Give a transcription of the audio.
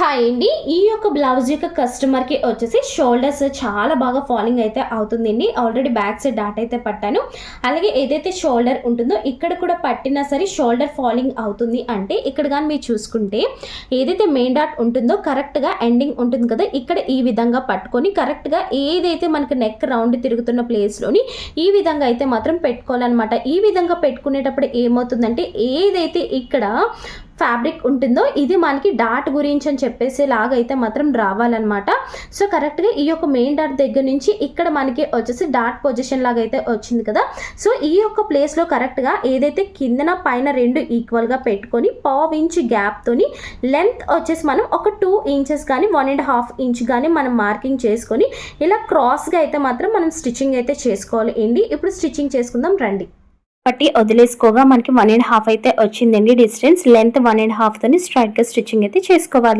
Hi అండి ఈ యొక్క బ్లౌజ్ యొక్క కస్టమర్కి వచ్చేసి షోల్డర్స్ చాలా బాగా ఫాలింగ్ అయితే అవుతుందండి. ఆల్రెడీ బ్యాక్ సైడ్ డాట్ అయితే పట్టాను. అలాగే ఏదైతే షోల్డర్ ఉంటుందో ఇక్కడ కూడా పట్టినా సరే షోల్డర్ ఫాలింగ్ అవుతుంది అంటే ఇక్కడ కానీ మీరు చూసుకుంటే ఏదైతే మెయిన్ డాట్ ఉంటుందో కరెక్ట్గా ఎండింగ్ ఉంటుంది కదా ఇక్కడ ఈ విధంగా పట్టుకొని కరెక్ట్గా ఏదైతే మనకి నెక్ రౌండ్ తిరుగుతున్న ప్లేస్లోని ఈ విధంగా అయితే మాత్రం పెట్టుకోవాలన్నమాట. ఈ విధంగా పెట్టుకునేటప్పుడు ఏమవుతుందంటే ఏదైతే ఇక్కడ ఫ్యాబ్రిక్ ఉంటుందో ఇది మనకి డాట్ గురించి అని చెప్పేసి లాగైతే మాత్రం రావాలన్నమాట. సో కరెక్ట్గా ఈ యొక్క మెయిన్ డాట్ దగ్గర నుంచి ఇక్కడ మనకి వచ్చేసి డాట్ పొజిషన్ లాగా అయితే వచ్చింది కదా. సో ఈ యొక్క ప్లేస్లో కరెక్ట్గా ఏదైతే కిందన పైన రెండు ఈక్వల్గా పెట్టుకొని పావు ఇంచ్ గ్యాప్తోని లెంత్ వచ్చేసి మనం ఒక టూ ఇంచెస్ కానీ వన్ అండ్ హాఫ్ ఇంచ్ కానీ మనం మార్కింగ్ చేసుకొని ఇలా క్రాస్గా అయితే మాత్రం మనం స్టిచ్చింగ్ అయితే చేసుకోవాలి. ఏంటి? ఇప్పుడు స్టిచ్చింగ్ చేసుకుందాం రండి. పట్టి వదిలేసుకోగా మనకి వన్ అండ్ హాఫ్ అయితే వచ్చిందండి distance. Length one and half తోని స్ట్రైట్గా స్టిచ్చింగ్ అయితే చేసుకోవాలి.